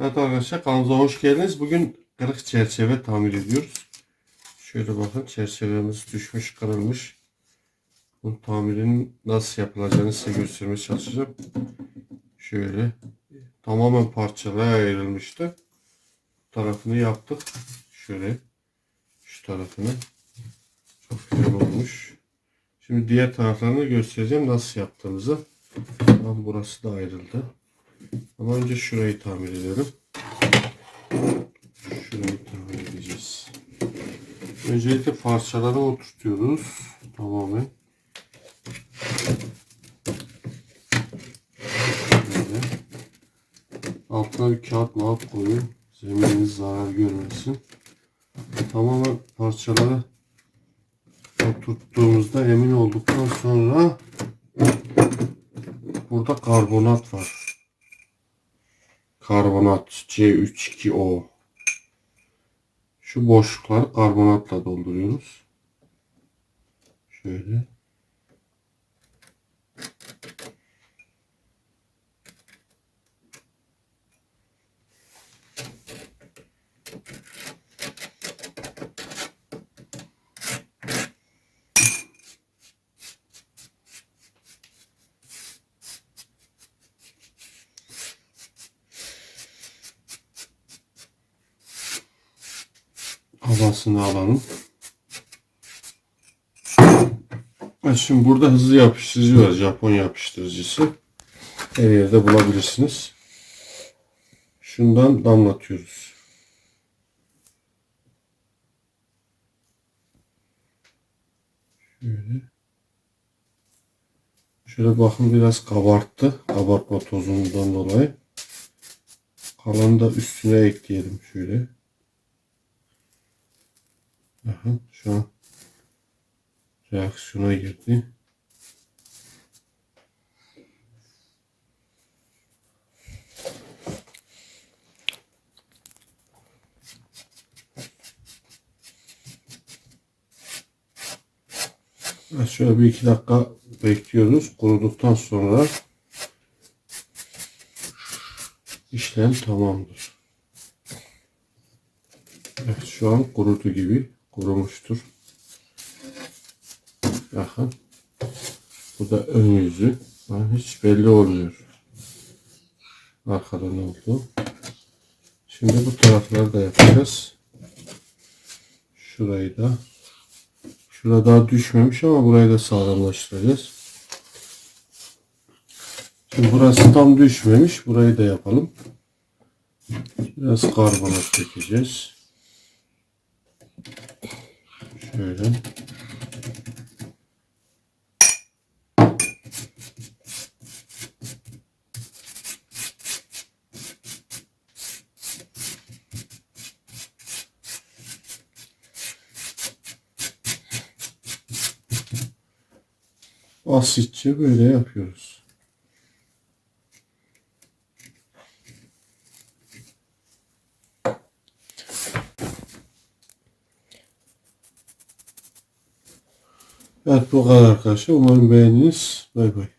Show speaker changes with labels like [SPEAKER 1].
[SPEAKER 1] Evet arkadaşlar kanalımıza hoş geldiniz. Bugün kırık çerçeve tamir ediyoruz. Şöyle bakın çerçevemiz düşmüş kırılmış. Bunun tamirinin nasıl yapılacağını size göstermeye çalışacağım. Şöyle tamamen parçalara ayrılmıştı. Bu tarafını yaptık. Şöyle şu tarafını. Çok güzel olmuş. Şimdi diğer taraflarını göstereceğim nasıl yaptığımızı. Tamam burası da ayrıldı. Ama önce şurayı tamir edelim. Şurayı tamir edeceğiz. Öncelikle parçaları oturtuyoruz. Tamamen. Şöyle. Altına bir kağıt mağat koyun. Zemininiz zarar görmesin. Tamamen parçaları oturttuğumuzda emin olduktan sonra burada karbonat var. Karbonat C32O. Şu boşlukları karbonatla dolduruyoruz. Şöyle. Havasını alalım. Şimdi burada hızlı yapıştırıcı var. Japon yapıştırıcısı. Her yerde bulabilirsiniz. Şundan damlatıyoruz. Şöyle. Şöyle bakın biraz kabarttı. Kabartma tozundan dolayı. Kalanı da üstüne ekleyelim şöyle. Aha, şu an reaksiyona girdi. Şöyle bir iki dakika bekliyoruz. Kuruduktan sonra işlem tamamdır. Evet, şu an kurudu gibi kurumuştur. Bakın. Bu da ön yüzü. Yani hiç belli olmuyor. Arkada ne oldu? Şimdi bu tarafları da yapacağız. Şurayı da. Şurada daha düşmemiş ama burayı da sağlamlaştıracağız. Şimdi burası tam düşmemiş. Burayı da yapalım. Biraz karbonat dökeceğiz. Şöyle. Basitçe böyle yapıyoruz. Evet bu kadar arkadaşlar. Umarım beğendiniz. Bay bay.